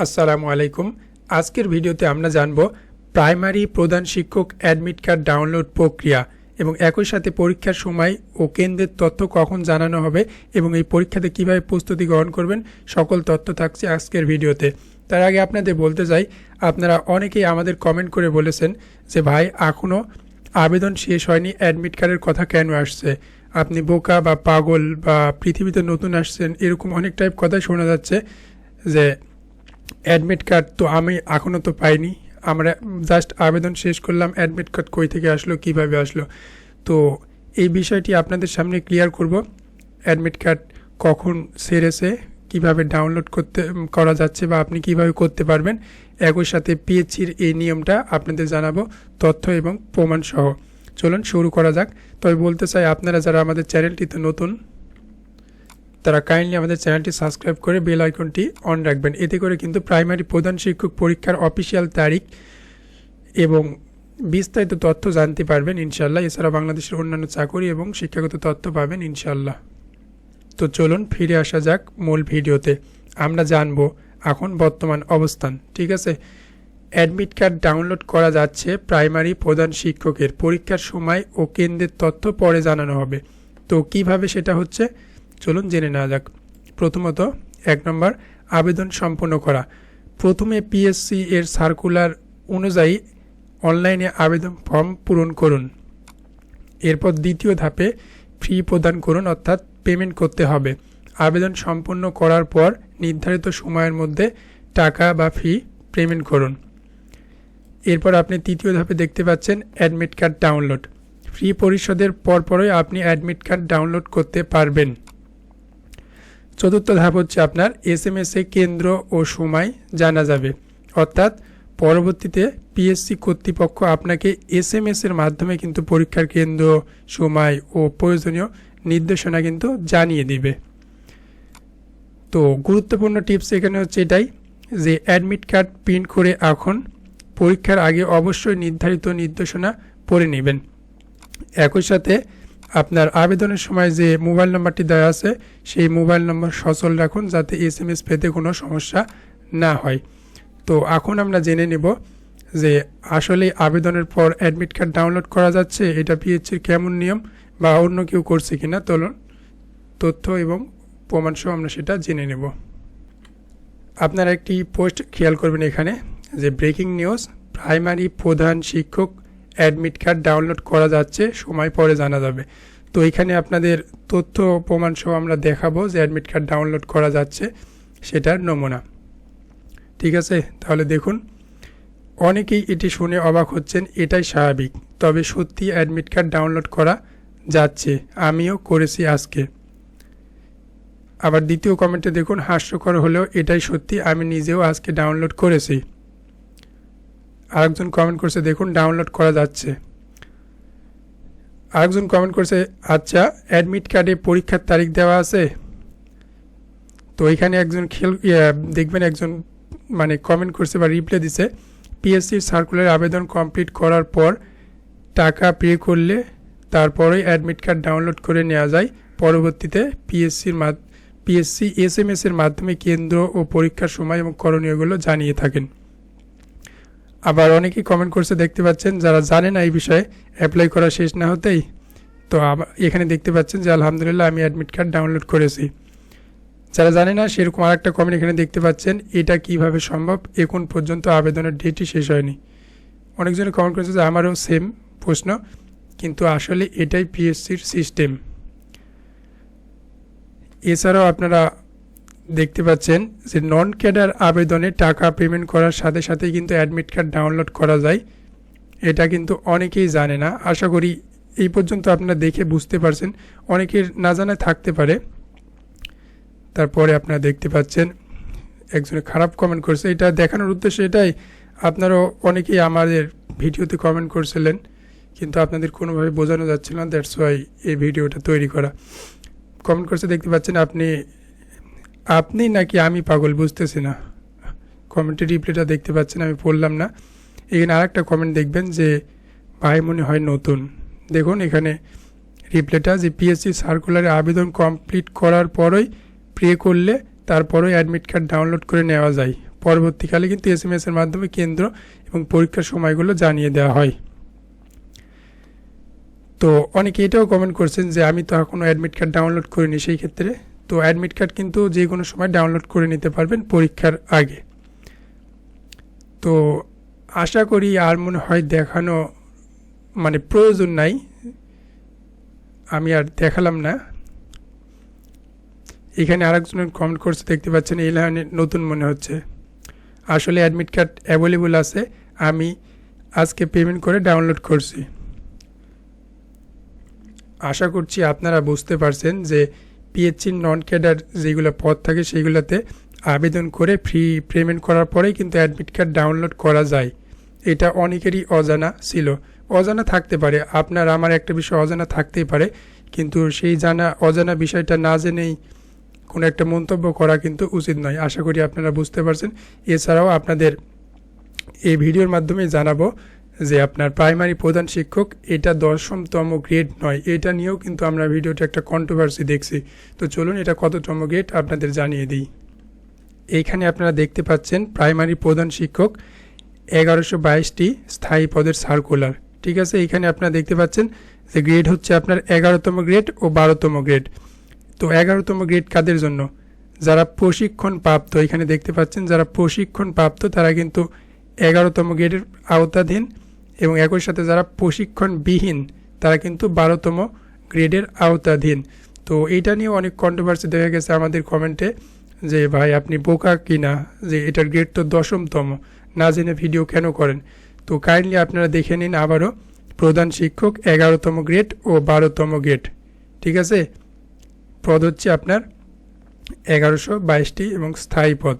আসসালামু আলাইকুম। আজকের ভিডিওতে আমরা জানব প্রাইমারি প্রধান শিক্ষক অ্যাডমিট কার্ড ডাউনলোড প্রক্রিয়া এবং একই সাথে পরীক্ষার সময় ও কেন্দ্রের তথ্য কখন জানানো হবে এবং এই পরীক্ষাতে কীভাবে প্রস্তুতি গ্রহণ করবেন, সকল তথ্য থাকছে আজকের ভিডিওতে। তার আগে আপনাদের বলতে চাই, আপনারা অনেকেই আমাদের কমেন্ট করে বলেছেন যে, ভাই এখনও আবেদন শেষ হয়নি, অ্যাডমিট কার্ডের কথা কেন আসছে? আপনি বোকা বা পাগল বা পৃথিবীতে নতুন আসছেন। এরকম অনেক টাইপ কথাই শোনা যাচ্ছে যে অ্যাডমিট কার্ড তো আমি এখনও তো পাইনি। আমরা জাস্ট আবেদন শেষ করলাম অ্যাডমিট কার্ড কই থেকে আসলো, কীভাবে আসলো? তো এই বিষয়টি আপনাদের সামনে ক্লিয়ার করব। অ্যাডমিট কার্ড কখন সেরেছে, কীভাবে ডাউনলোড করতে, করা যাচ্ছে বা আপনি কীভাবে করতে পারবেন, একই সাথে পিএইচির এই নিয়মটা আপনাদের জানাব, তথ্য এবং প্রমাণ সহ। চলুন শুরু করা যাক। তবে বলতে চাই, আপনারা যারা আমাদের চ্যানেলটিতে নতুন তারা কাইন্ডলি আমাদের চ্যানেলটি সাবস্ক্রাইব করে বেল আইকনটি অন রাখবেন। এতে করে কিন্তু প্রাইমারি প্রধান শিক্ষক পরীক্ষার অফিসিয়াল তারিখ এবং বিস্তারিত তথ্য জানতে পারবেন ইনশাল্লাহ এছাড়া বাংলাদেশের অন্যান্য চাকরি এবং শিক্ষাগত তথ্য পাবেন ইনশাল্লাহ তো চলুন ফিরে আসা যাক মূল ভিডিওতে। আমরা জানব এখন বর্তমান অবস্থান, ঠিক আছে? অ্যাডমিট কার্ড ডাউনলোড করা যাচ্ছে প্রাইমারি প্রধান শিক্ষকের। পরীক্ষার সময় ও কেন্দ্রের তথ্য পরে জানানো হবে। তো কীভাবে সেটা হচ্ছে? চলুন জেনে নেওয়া যাক। প্রথমত, এক নম্বর, আবেদন সম্পন্ন করা। প্রথমে পিএসসি এর সার্কুলার অনুযায়ী অনলাইনে আবেদন ফর্ম পূরণ করুন। এরপর দ্বিতীয় ধাপে ফি প্রদান করুন, অর্থাৎ পেমেন্ট করতে হবে। আবেদন সম্পন্ন করার পর নির্ধারিত সময়ের মধ্যে টাকা বা ফি পেমেন্ট করুন। এরপর আপনি তৃতীয় ধাপে দেখতে পাচ্ছেন অ্যাডমিট কার্ড ডাউনলোড ফ্রি পরিশোধের পরপরই আপনি অ্যাডমিট কার্ড ডাউনলোড করতে পারবেন। চতুর্থ ধাপ হচ্ছে আপনার এস এম এ কেন্দ্র ও সময় জানা যাবে। অর্থাৎ পরবর্তীতে পিএসসি কর্তৃপক্ষ আপনাকে এস এম এর মাধ্যমে কিন্তু পরীক্ষার কেন্দ্র, সময় ও প্রয়োজনীয় নির্দেশনা কিন্তু জানিয়ে দিবে। তো গুরুত্বপূর্ণ টিপস এখানে হচ্ছে এটাই যে অ্যাডমিট কার্ড প্রিন্ট করে এখন পরীক্ষার আগে অবশ্যই নির্ধারিত নির্দেশনা পড়ে নেবেন। একই সাথে আপনার আবেদনের সময় যে মোবাইল নাম্বারটি দেওয়া আছে, সেই মোবাইল নম্বর সচল রাখুন যাতে এস এম এস পেতে কোনো সমস্যা না হয়। তো এখন আমরা জেনে নেব যে আসলে আবেদনের পর অ্যাডমিট কার্ড ডাউনলোড করা যাচ্ছে, এটা পিএইচির কেমন নিয়ম বা অন্য কেউ করছে কিনা, তলন তথ্য এবং প্রমাণসহ আমরা সেটা জেনে নেব। আপনারা একটি পোস্ট খেয়াল করবেন এখানে যে ব্রেকিং নিউজ, প্রাইমারি প্রধান শিক্ষক অ্যাডমিট কার্ড ডাউনলোড করা যাচ্ছে, সময় পরে জানা যাবে। তো এখানে আপনাদের তথ্য প্রমাণ সহ আমরা দেখাবো যে অ্যাডমিট কার্ড ডাউনলোড করা যাচ্ছে, সেটার নমুনা। ঠিক আছে? তাহলে দেখুন, অনেকেই এটি শুনে অবাক হচ্ছেন, এটাই স্বাভাবিক। তবে সত্যি অ্যাডমিট কার্ড ডাউনলোড করা যাচ্ছে, আমিও করেছি আজকে। আবার দ্বিতীয় কমেন্টে দেখুন, হাস্যকর হলেও এটাই সত্যি, আমি নিজেও আজকে ডাউনলোড করেছি। আরেকজন কমেন্ট করছে, দেখুন ডাউনলোড করা যাচ্ছে। আরেকজন কমেন্ট করছে আচ্ছা অ্যাডমিট কার্ডে পরীক্ষার তারিখ দেওয়া আছে? তো এখানে একজন খেল দেখবেন একজন মানে কমেন্ট করছে বা রিপ্লাই দিছে পিএসসির সার্কুলার আবেদন কমপ্লিট করার পর টাকা পে করলে তারপরে অ্যাডমিট কার্ড ডাউনলোড করে নেওয়া যায়। পরবর্তীতে পিএসসির পিএসসি এস এম এস এর মাধ্যমে কেন্দ্র ও পরীক্ষার সময় এবং করণীয়গুলো জানিয়ে থাকেন। আবার অনেকেই কমেন্ট করছে, দেখতে পাচ্ছেন, যারা জানে না এই বিষয়ে অ্যাপ্লাই করা শেষ না হতেই, তো এখানে দেখতে পাচ্ছেন যে আলহামদুলিল্লাহ আমি অ্যাডমিট কার্ড ডাউনলোড করেছি। যারা জানে না, সেরকম আর একটা কমেন্ট এখানে দেখতে পাচ্ছেন, এটা কীভাবে সম্ভব এখন পর্যন্ত আবেদনের ডেটই শেষ হয়নি। অনেকজনে কমেন্ট করেছে যে আমারও সেম প্রশ্ন, কিন্তু আসলে এটাই পিএসসির সিস্টেম এছাড়াও আপনারা দেখতে পাচ্ছেন যে নন ক্যাডার আবেদনে টাকা পেমেন্ট করার সাথে সাথে কিন্তু অ্যাডমিট কার্ড ডাউনলোড করা যায়। এটা কিন্তু অনেকেই জানে না। আশা করি এই পর্যন্ত আপনারা দেখে বুঝতে পারছেন। অনেকের না জানায় থাকতে পারে। তারপরে আপনারা দেখতে পাচ্ছেন, একজনে খারাপ কমেন্ট করছে। এটা দেখানোর উদ্দেশ্য এটাই, আপনারাও অনেকেই আমাদের ভিডিওতে কমেন্ট করছিলেন, কিন্তু আপনাদের কোনোভাবে বোঝানো যাচ্ছিল না। দ্যাটস ওয়াই এই ভিডিওটা তৈরি করা। কমেন্ট করছে, দেখতে পাচ্ছেন আপনি আপনি নাকি আমি পাগল বুঝতেছি না? কমেন্টের রিপ্লাইটা দেখতে পাচ্ছেন, আমি পড়লাম না। এখানে আর একটা কমেন্ট দেখবেন যে, ভাই মনে হয় নতুন। দেখুন এখানে রিপ্লাইটা যে পিএসসি সার্কুলারে আবেদন কমপ্লিট করার পরই প্রে করলে তারপরেই অ্যাডমিট কার্ড ডাউনলোড করে নেওয়া যায়। পরবর্তীকালে কিন্তু এস এম এর মাধ্যমে কেন্দ্র এবং পরীক্ষার সময়গুলো জানিয়ে দেওয়া হয়। তো অনেকে এটাও কমেন্ট করছেন যে, আমি তো এখনও অ্যাডমিট কার্ড ডাউনলোড করিনি সেই ক্ষেত্রে। তো অ্যাডমিট কার্ড কিন্তু যে কোনো সময় ডাউনলোড করে নিতে পারবেন পরীক্ষার আগে। তো আশা করি আর মনে হয় দেখানো মানে প্রয়োজন নাই। আমি আর দেখালাম না। এখানে আরেকজনের কমেন্ট করছে, দেখতে পাচ্ছেন এই লাইনে নতুন মনে হচ্ছে। আসলে অ্যাডমিট কার্ড অ্যাভেলেবল আছে, আমি আজকে পেমেন্ট করে ডাউনলোড করছি। আশা করছি আপনারা বুঝতে পারছেন যে পিএইচসির নন ক্যাডার যেগুলো পদ থাকে সেইগুলোতে আবেদন করে ফ্রি পেমেন্ট করার পরেই কিন্তু অ্যাডমিট কার্ড ডাউনলোড করা যায়। এটা অনেকেরই অজানা ছিল। অজানা থাকতে পারে। আপনার আমার একটা বিষয় অজানা থাকতেই পারে। কিন্তু সেই জানা, অজানা বিষয়টা না জেনেই কোনো একটা মন্তব্য করা কিন্তু উচিত নয়। আশা করি আপনারা বুঝতে পারছেন। এছাড়াও আপনাদের এই ভিডিওর মাধ্যমে জানাব যে আপনার প্রাইমারি প্রধান শিক্ষক, এটা দশমতম গ্রেড নয়। এটা নিয়েও কিন্তু আমরা ভিডিওটা একটা কন্ট্রোভার্সি দেখছি। তো চলুন এটা কততম গ্রেড আপনাদের জানিয়ে দিই। এইখানে আপনারা দেখতে পাচ্ছেন প্রাইমারি প্রধান শিক্ষক এগারোশো বাইশটি স্থায়ী পদের সার্কুলার ঠিক আছে, এখানে আপনারা দেখতে পাচ্ছেন যে গ্রেড হচ্ছে আপনার এগারোতম গ্রেড ও বারোতম গ্রেড তো এগারোতম গ্রেড কাদের জন্য? যারা প্রশিক্ষণ প্রাপ্ত এখানে দেখতে পাচ্ছেন যারা প্রশিক্ষণ প্রাপ্ত তারা কিন্তু এগারোতম গ্রেডের আওতাধীন। এবং একই সাথে যারা প্রশিক্ষণবিহীন, তারা কিন্তু বারোতম গ্রেডের আওতাধীন। তো এটা নিয়ে অনেক কন্ট্রোভার্সি দেখা গেছে আমাদের কমেন্টে যে, ভাই, আপনি বোকা কিনা? যে, এটার গ্রেড তো দশমতম। না জেনে ভিডিও কেন করেন? তো কাইন্ডলি আপনারা দেখে নিন আবারও। প্রধান শিক্ষক, এগারোতম গ্রেড ও বারোতম গ্রেড ঠিক আছে? পদ হচ্ছে আপনার এগারোশো বাইশটি এবং স্থায়ী পদ।